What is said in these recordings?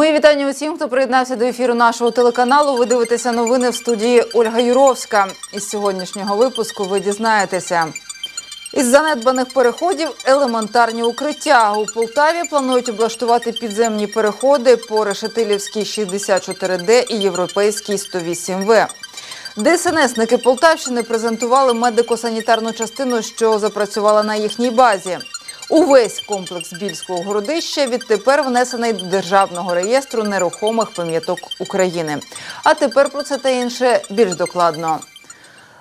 Мої вітання усім, хто приєднався до ефіру нашого телеканалу. Ви дивитеся новини в студії Ольга Юровська. Із сьогоднішнього випуску ви дізнаєтеся. Із занедбаних переходів елементарні укриття у Полтаві планують облаштувати підземні переходи по Решетилівській 64Д і Європейській 108В. ДСНСники Полтавщини презентували медико-санітарну частину, що запрацювала на їхній базі. Увесь комплекс Більського городища відтепер внесений до державного реєстру нерухомих пам'яток України. А тепер про це та інше більш докладно.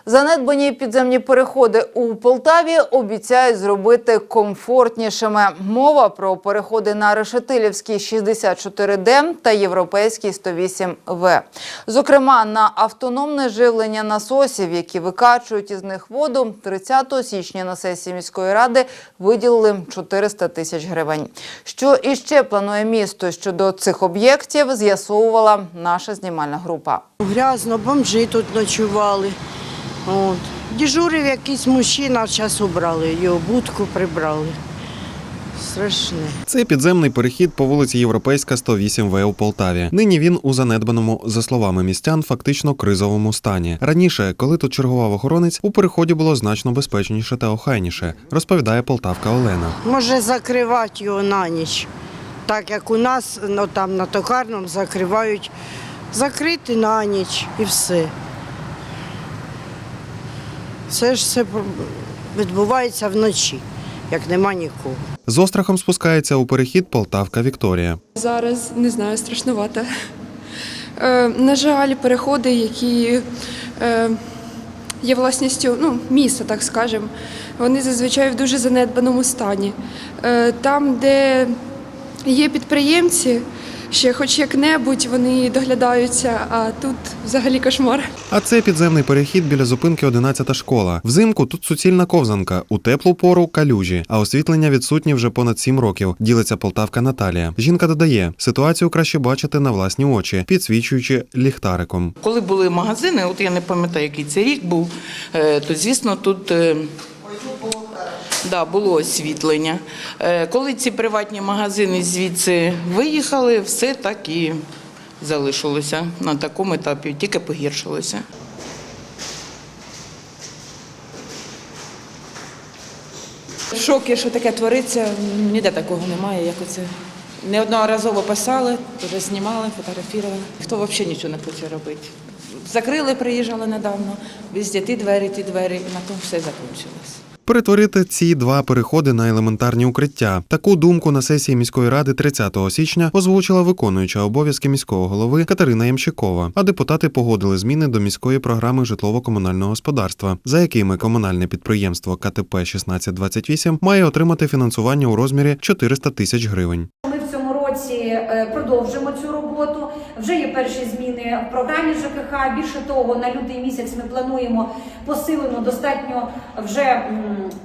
Занедбані підземні переходи у Полтаві обіцяють зробити комфортнішими. Мова про переходи на Решетилівській 64Д та Європейській 108В. Зокрема, на автономне живлення насосів, які викачують із них воду, 30 січня на сесії міської ради виділили 400 тисяч гривень. Що іще планує місто щодо цих об'єктів, з'ясовувала наша знімальна група. Грязно, бомжі тут ночували. От. Дежурив якийсь мужчина, зараз убрали, його будку прибрали. Страшне. Це підземний перехід по вулиці Європейська 108В у Полтаві. Нині він у занедбаному, за словами містян, фактично кризовому стані. Раніше, коли тут чергував охоронець, у переході було значно безпечніше та охайніше, розповідає полтавка Олена. Може закривати його на ніч. Так як у нас ну, там на токарному закривають, закрити на ніч і все. Все ж це відбувається вночі, як нема нікого. З острахом спускається у перехід полтавка Вікторія. Зараз не знаю, страшнувато. Е, на жаль, переходи, які е, є власністю ну, міста, так скажемо, вони зазвичай в дуже занедбаному стані. Е, там, де є підприємці, ще хоч як-небудь вони доглядаються, а тут взагалі кошмар. А це підземний перехід біля зупинки 11 школа. Взимку тут суцільна ковзанка, у теплу пору калюжі, а освітлення відсутні вже понад 7 років. Ділиться полтавка Наталія. Жінка додає, ситуацію краще бачити на власні очі, підсвічуючи ліхтариком. Коли були магазини, от я не пам'ятаю, який це рік був, е, то звісно тут. Да, було освітлення. Е, Коли ці приватні магазини звідси виїхали, все так і залишилося на такому етапі, тільки погіршилося. В шокі, що таке твориться, ніде такого немає, як оце. Неодноразово писали, вже знімали, фотографували. Хто взагалі нічого не хоче робити. Закрили, приїжджали недавно, везде ті двері, ті двері, і на тому все закінчилось. Перетворити ці два переходи на елементарні укриття. Таку думку на сесії міської ради 30 січня озвучила виконуюча обов'язки міського голови Катерина Ямщикова. А депутати погодили зміни до міської програми житлово-комунального господарства, за якими комунальне підприємство КТП 1628 має отримати фінансування у розмірі 400 тисяч гривень. Ми в цьому році е, продовжимо цю роботу. Вже є перші в програмі ЖКХ. Більше того, на лютий місяць ми плануємо посилену, достатньо вже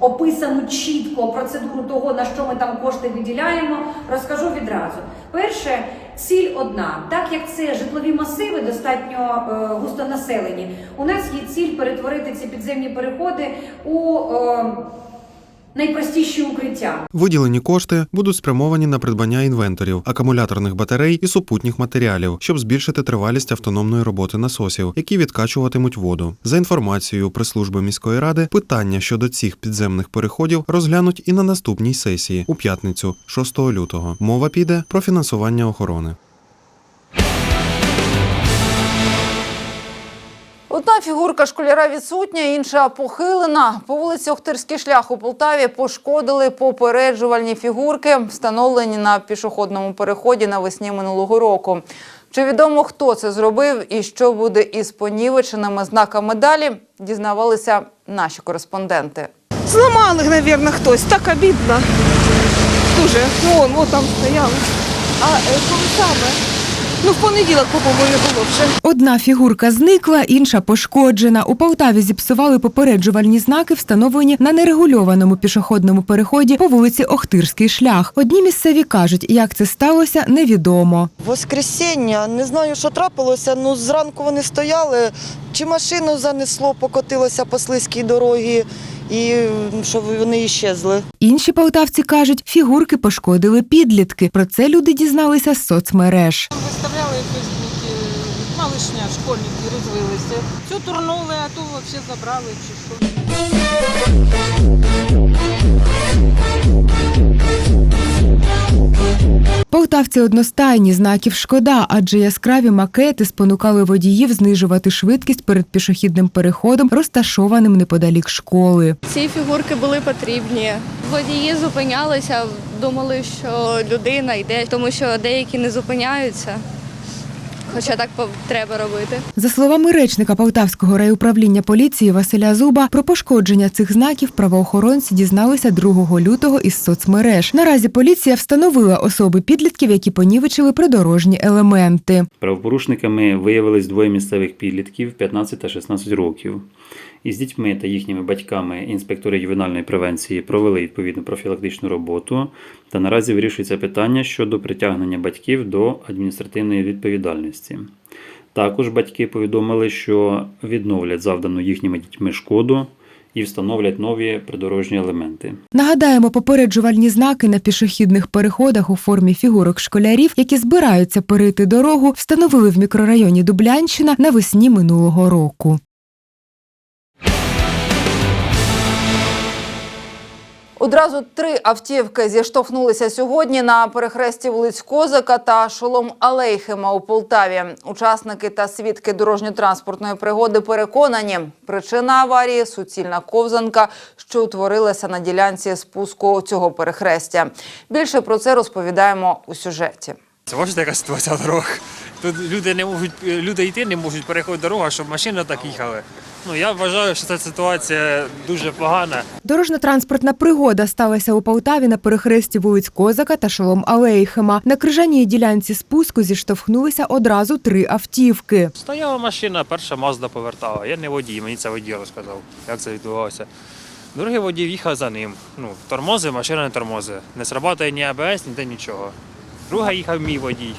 описану чітко процедуру того, на що ми там кошти виділяємо. Розкажу відразу. Перше, ціль одна. Так як це житлові масиви достатньо е, густонаселені, у нас є ціль перетворити ці підземні переходи у е, найпростіші укриття. Виділені кошти будуть спрямовані на придбання інвенторів, акумуляторних батарей і супутніх матеріалів, щоб збільшити тривалість автономної роботи насосів, які відкачуватимуть воду. За інформацією прес-служби міської ради, питання щодо цих підземних переходів розглянуть і на наступній сесії у п'ятницю, 6 лютого. Мова піде про фінансування охорони. Одна фігурка школяра відсутня, інша похилена. По вулиці Охтирський шлях у Полтаві пошкодили попереджувальні фігурки, встановлені на пішохідному переході навесні минулого року. Чи відомо, хто це зробив і що буде із понівеченими знаками далі, дізнавалися наші кореспонденти. Сломали, наверное, хтось. Так обідно. Дуже. Вон, там стояли. А е, коли саме? Ну, в понеділок, по-моєму, не було вже. Одна фігурка зникла, інша пошкоджена. У Полтаві зіпсували попереджувальні знаки, встановлені на нерегульованому пішохідному переході по вулиці Охтирський шлях. Одні місцеві кажуть, як це сталося, невідомо. Воскресіння, не знаю, що трапилося. Ну зранку вони стояли, чи машину занесло, покотилося по слизькій дорогі, і щоб що вони іщезли. Інші полтавці кажуть, фігурки пошкодили підлітки. Про це люди дізналися з соцмереж. Виставляли якісь малишня, школьники розвилися. Цю турнули, а ту взагалі забрали чи що. Полтавці одностайні знаків шкода, адже яскраві макети спонукали водіїв знижувати швидкість перед пішохідним переходом, розташованим неподалік школи. Ці фігурки були потрібні. Водії зупинялися, думали, що людина йде, тому що деякі не зупиняються. Хоча так по- треба робити. За словами речника Полтавського райуправління поліції Василя Зуба, про пошкодження цих знаків правоохоронці дізналися 2 лютого із соцмереж. Наразі поліція встановила особи підлітків, які понівечили придорожні елементи. Правопорушниками виявились двоє місцевих підлітків 15 та 16 років. Із дітьми та їхніми батьками інспектори ювенальної превенції провели відповідну профілактичну роботу та наразі вирішується питання щодо притягнення батьків до адміністративної відповідальності. Також батьки повідомили, що відновлять завдану їхніми дітьми шкоду і встановлять нові придорожні елементи. Нагадаємо, попереджувальні знаки на пішохідних переходах у формі фігурок школярів, які збираються перейти дорогу, встановили в мікрорайоні Дублянщина навесні минулого року. Одразу три автівки зіштовхнулися сьогодні на перехресті вулиць Козака та Шолом Алейхема у Полтаві. Учасники та свідки дорожньо-транспортної пригоди переконані, причина аварії суцільна ковзанка, що утворилася на ділянці спуску цього перехрестя. Більше про це розповідаємо у сюжеті. Це бачите, яка ситуація дорог. Тут люди не можуть, люди йти не можуть переходити дорогу, щоб машини так їхали. Ну я вважаю, що ця ситуація дуже погана. Дорожньо-транспортна пригода сталася у Полтаві на перехресті вулиць Козака та Шолом Алейхема. На крижаній ділянці спуску зіштовхнулися одразу три автівки. Стояла машина, перша Мазда повертала. Я не водій, мені це водій розказав, як це відбувалося. Другий водій їхав за ним. Ну, тормози, машина не тормозить. Не срабатує ні АБС, ніде нічого. Друга їхав мій водій.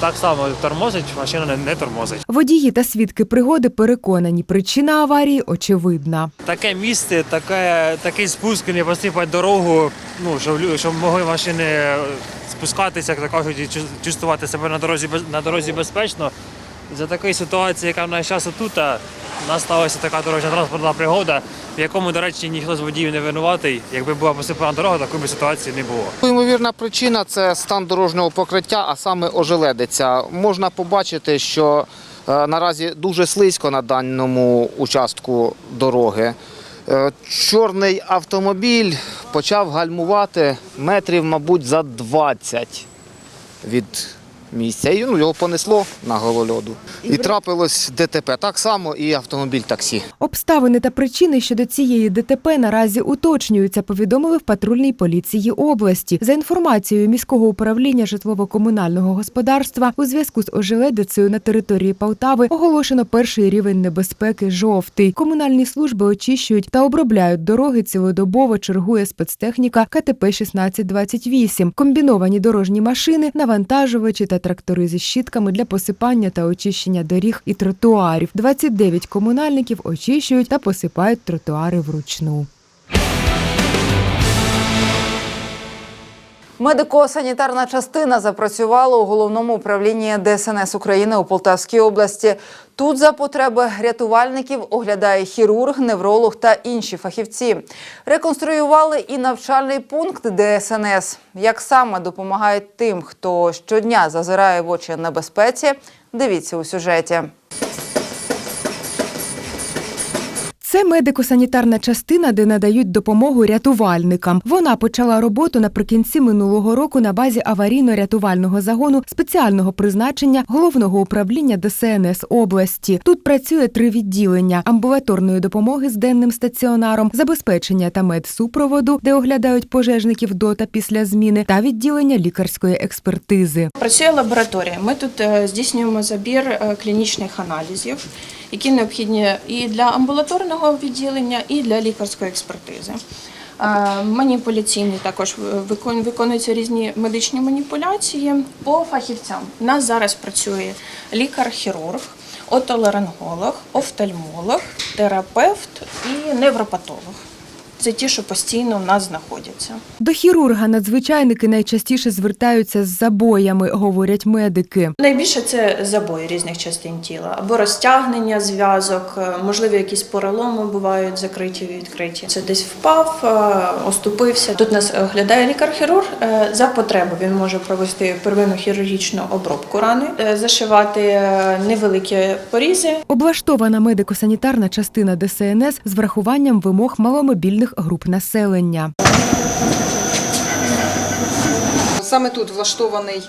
Так само тормозить, машина не, не тормозить. Водії та свідки пригоди переконані, причина аварії очевидна. Таке місце, таке, такий спуск, не посипати дорогу, ну, щоб, щоб могли машини спускатися, як то кажуть, і чу- чувствувати себе на дорозі, на дорозі безпечно. За такої ситуації, яка в нас зараз тут, а, в нас сталася така дорожня транспортна пригода, в якому, до речі, ніхто з водіїв не винуватий. Якби була посипана дорога, такої б ситуації не було. Ймовірна причина це стан дорожнього покриття, а саме ожеледиця. Можна побачити, що е, наразі дуже слизько на даному участку дороги. Е, Чорний автомобіль почав гальмувати метрів, мабуть, за 20 від місця. І ну, його понесло на голольоду. І трапилось ДТП. Так само і автомобіль таксі. Обставини та причини щодо цієї ДТП наразі уточнюються, повідомили в патрульній поліції області. За інформацією міського управління житлово-комунального господарства, у зв'язку з ожеледицею на території Полтави оголошено перший рівень небезпеки жовтий. Комунальні служби очищують та обробляють дороги цілодобово. Чергує спецтехніка КТП 1628 комбіновані дорожні машини, навантажувачі та трактори зі щітками для посипання та очищення доріг і тротуарів. 29 комунальників очищують та посипають тротуари вручну. Медико-санітарна частина запрацювала у головному управлінні ДСНС України у Полтавській області. Тут за потреби рятувальників оглядає хірург, невролог та інші фахівці. Реконструювали і навчальний пункт ДСНС. Як саме допомагають тим, хто щодня зазирає в очі небезпеці, дивіться у сюжеті. Це медико-санітарна частина, де надають допомогу рятувальникам. Вона почала роботу наприкінці минулого року на базі аварійно-рятувального загону спеціального призначення головного управління ДСНС області. Тут працює три відділення: амбулаторної допомоги з денним стаціонаром, забезпечення та медсупроводу, де оглядають пожежників до та після зміни, та відділення лікарської експертизи. Працює лабораторія. Ми тут е, здійснюємо забір е, клінічних аналізів, які необхідні і для амбулаторного відділення, і для лікарської експертизи. Е, Маніпуляційні також виконуються різні медичні маніпуляції по фахівцям. У нас зараз працює лікар-хірург, отоларинголог, офтальмолог, терапевт і невропатолог. Це ті, що постійно в нас знаходяться. До хірурга надзвичайники найчастіше звертаються з забоями, говорять медики. Найбільше це забої різних частин тіла або розтягнення зв'язок, е, можливо, якісь переломи бувають закриті, відкриті. Це десь впав, е, оступився. Тут нас оглядає лікар-хірург. Е, За потреби він може провести первинну хірургічну обробку рани, зашивати невеликі порізи. Облаштована медико-санітарна частина ДСНС з врахуванням вимог маломобільних груп населення. Саме тут влаштований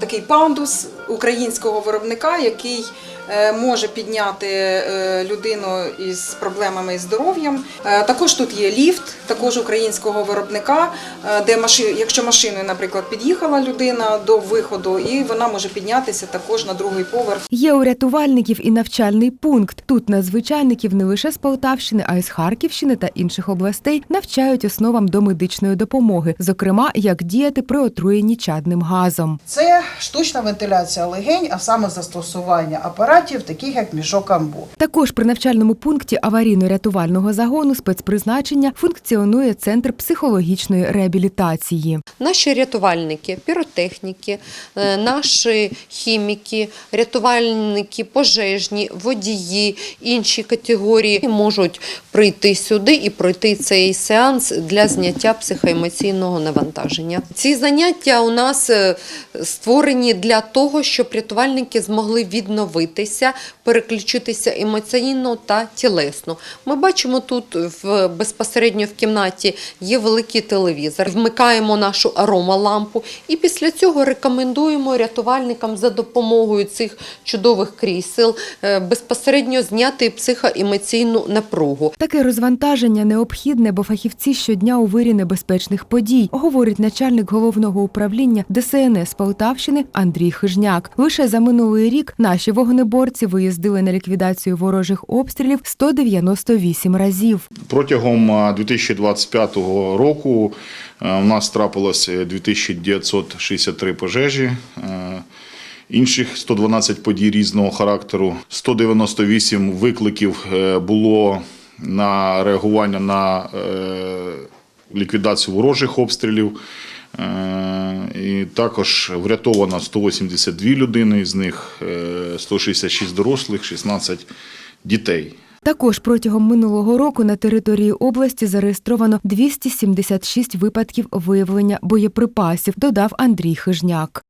такий пандус українського виробника, який е, може підняти е, людину із проблемами із здоров'ям. Е, також тут є ліфт, також українського виробника, е, де маши, якщо машиною, наприклад, під'їхала людина до виходу, і вона може піднятися також на другий поверх. Є у рятувальників і навчальний пункт. Тут надзвичайників не лише з Полтавщини, а й з Харківщини та інших областей навчають основам до медичної допомоги, зокрема, як діяти при отруєнні чадним газом. Це штучна вентиляція легень, а саме застосування апаратів, таких як мішок амбу. Також при навчальному пункті аварійно-рятувального загону спецпризначення функціонує центр психологічної реабілітації. Наші рятувальники, піротехніки, е, наші хіміки, рятувальники, пожежні, водії, інші категорії можуть прийти сюди і пройти цей сеанс для зняття психоемоційного навантаження. Ці заняття у нас е, створені для того, щоб рятувальники змогли відновитися, переключитися емоційно та тілесно. Ми бачимо тут в безпосередньо в кімнаті є великий телевізор. Вмикаємо нашу аромалампу і після цього рекомендуємо рятувальникам за допомогою цих чудових крісел е, безпосередньо зняти психоемоційну напругу. Таке розвантаження необхідне, бо фахівці щодня у вирі небезпечних подій, говорить начальник головного управління ДСНС Полтавщини Андрій Хижняк. Лише за минулий рік наші вогнеборці виїздили на ліквідацію ворожих обстрілів 198 разів. Протягом а, 2025 року в нас трапилось 2963 пожежі. е, Інших 112 подій різного характеру, 198 викликів е, було на реагування на е, ліквідацію ворожих обстрілів. Е, І також врятовано 182 людини, з них е, 166 дорослих, 16 дітей. Також протягом минулого року на території області зареєстровано 276 випадків виявлення боєприпасів, додав Андрій Хижняк.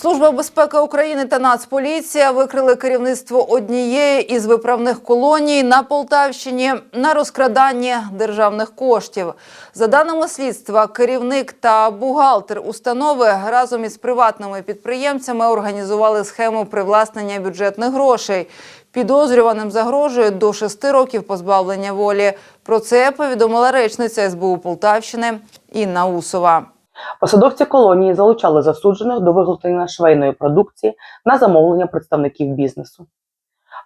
Служба безпеки України та Нацполіція викрили керівництво однієї із виправних колоній на Полтавщині на розкраданні державних коштів. За даними слідства, керівник та бухгалтер установи разом із приватними підприємцями організували схему привласнення бюджетних грошей. Підозрюваним загрожує до шести років позбавлення волі. Про це повідомила речниця СБУ Полтавщини Інна Усова. Посадовці колонії залучали засуджених до виготовлення швейної продукції на замовлення представників бізнесу.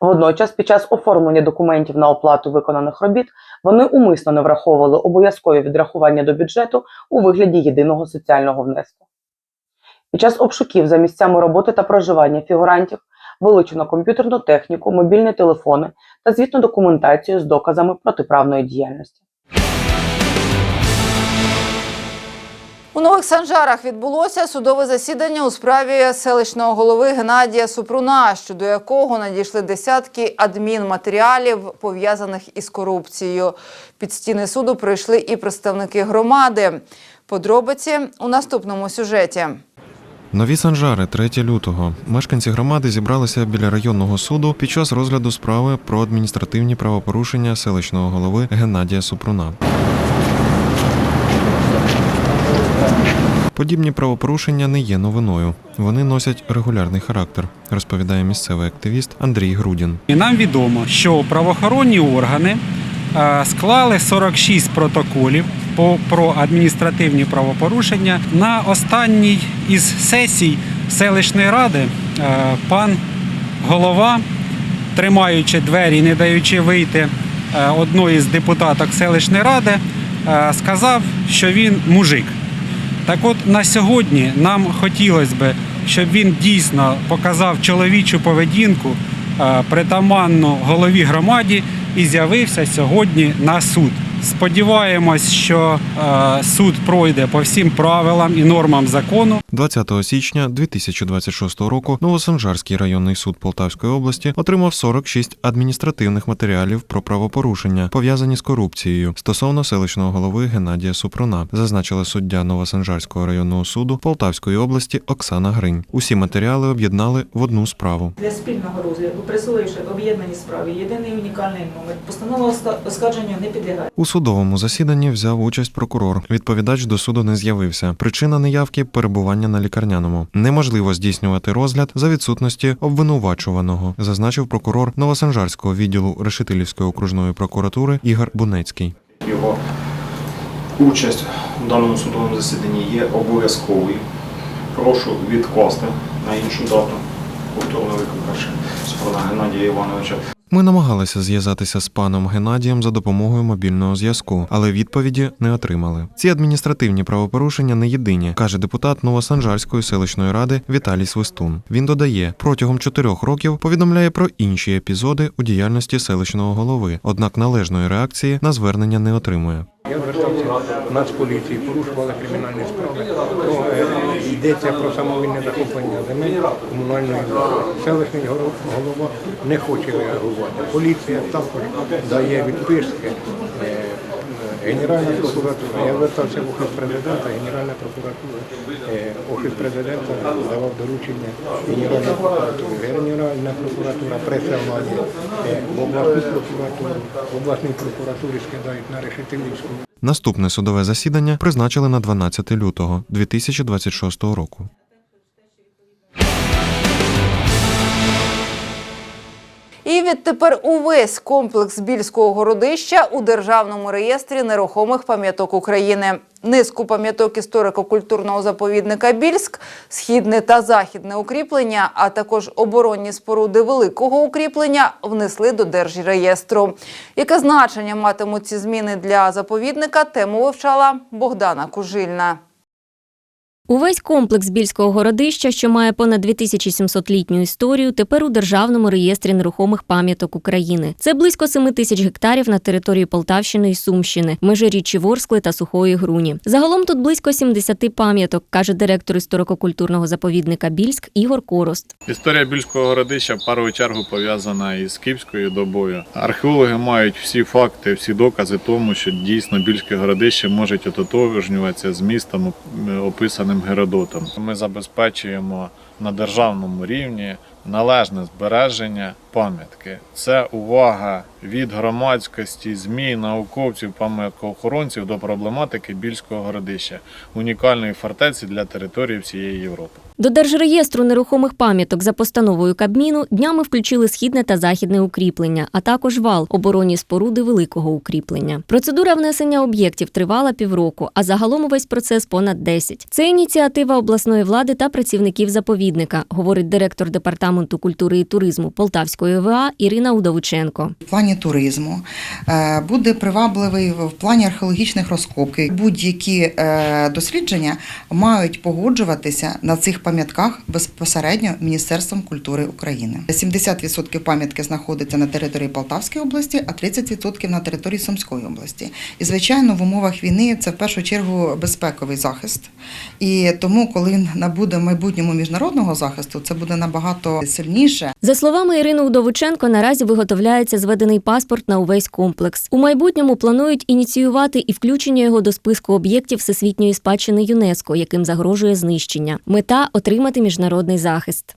Водночас, під час оформлення документів на оплату виконаних робіт, вони умисно не враховували обов'язкові відрахування до бюджету у вигляді єдиного соціального внеску. Під час обшуків за місцями роботи та проживання фігурантів вилучено комп'ютерну техніку, мобільні телефони та звітну документацію з доказами протиправної діяльності. У нових санжарах відбулося судове засідання у справі селищного голови Геннадія Супруна, щодо якого надійшли десятки адмінматеріалів, пов'язаних із корупцією. Під стіни суду прийшли і представники громади. Подробиці у наступному сюжеті. Нові санжари 3 лютого. Мешканці громади зібралися біля районного суду під час розгляду справи про адміністративні правопорушення селищного голови Геннадія Супруна. Подібні правопорушення не є новиною. Вони носять регулярний характер, розповідає місцевий активіст Андрій Грудін. І нам відомо, що правоохоронні органи е, склали 46 протоколів про адміністративні правопорушення. На останній із сесій селищної ради е, пан голова, тримаючи двері, не даючи вийти е, одної з депутаток селищної ради, сказав, що він мужик. Так от на сьогодні нам хотілося б, щоб він дійсно показав чоловічу поведінку, е, притаманну голові громаді і з'явився сьогодні на суд. Сподіваємось, що е, суд пройде по всім правилам і нормам закону. 20 січня 2026 року Новосанжарський районний суд Полтавської області отримав 46 адміністративних матеріалів про правопорушення, пов'язані з корупцією стосовно селищного голови Геннадія Супруна, зазначила суддя Новосанжарського районного суду Полтавської області Оксана Гринь. Усі матеріали об'єднали в одну справу. Для спільного розгляду, присвоївши об'єднані справи єдиний унікальний номер, постанова оска- оскарженню не підлягає. Судовому засіданні взяв участь прокурор. Відповідач до суду не з'явився. Причина неявки перебування на лікарняному. Неможливо здійснювати розгляд за відсутності обвинувачуваного, зазначив прокурор Новосанжарського відділу Решетилівської окружної прокуратури Ігор Бунецький. Його участь у даному судовому засіданні є обов'язковою. Прошу відкласти на іншу дату повторно викликавши Супруна Геннадія Івановича. Ми намагалися зв'язатися з паном Геннадієм за допомогою мобільного зв'язку, але відповіді не отримали. Ці адміністративні правопорушення не єдині, каже депутат Новосанжарської селищної ради Віталій Свистун. Він додає, протягом чотирьох років повідомляє про інші епізоди у діяльності селищного голови, однак належної реакції на звернення не отримує. Я звертався в Нацполіції, порушували кримінальні справи. То е, йдеться про самовільне захоплення земель комунальної влади. Селищний голова не хоче реагувати. Поліція також дає відписки. Е, Генеральна прокуратура. Я звертався в офіс президента, Генеральна прокуратура. Е, Офіс президента давав доручення Генеральній прокуратурі. Генеральна прокуратура присилає е, в обласну прокуратуру, в обласній прокуратурі скидають на Решетилівську. Наступне судове засідання призначили на 12 лютого 2026 року. І відтепер увесь комплекс Більського городища у державному реєстрі нерухомих пам'яток України. Низку пам'яток історико-культурного заповідника Більськ, східне та західне укріплення, а також оборонні споруди великого укріплення внесли до держреєстру. Яке значення матимуть ці зміни для заповідника? Тему вивчала Богдана Кужильна. Увесь комплекс Більського городища, що має понад 2700-літню історію, тепер у Державному реєстрі нерухомих пам'яток України. Це близько 7 тисяч гектарів на території Полтавщини і Сумщини, межиріччі Ворскли та Сухої Груні. Загалом тут близько 70 пам'яток, каже директор історико-культурного заповідника Більськ Ігор Корост. Історія більського городища в першу чергу пов'язана із київською добою. Археологи мають всі факти, всі докази тому, що дійсно більське городище може ототожнюватися з містом, описаним Геродотом. Ми забезпечуємо на державному рівні належне збереження пам'ятки. Це увага від громадськості, ЗМІ, науковців, пам'яткоохоронців до проблематики більського городища, унікальної фортеці для території всієї Європи. До Держреєстру нерухомих пам'яток за постановою Кабміну днями включили східне та західне укріплення, а також вал оборонні споруди великого укріплення. Процедура внесення об'єктів тривала півроку, а загалом увесь процес понад 10. Це ініціатива обласної влади та працівників заповідника, говорить директор департаменту культури і туризму Полтавської ОВА Ірина Удовиченко. В плані туризму е, буде привабливий в плані археологічних розкопки. Будь-які е, дослідження мають погоджуватися на цих пам'ятках безпосередньо Міністерством культури України. 70% пам'ятки знаходиться на території Полтавської області, а 30% на території Сумської області. І звичайно, в умовах війни це в першу чергу безпековий захист. І тому, коли він набуде в майбутньому міжнародного захисту, це буде набагато сильніше. За словами Ірини Удовиченко, наразі виготовляється зведений паспорт на увесь комплекс. У майбутньому планують ініціювати і включення його до списку об'єктів всесвітньої спадщини ЮНЕСКО, яким загрожує знищення. Мета отримати міжнародний захист.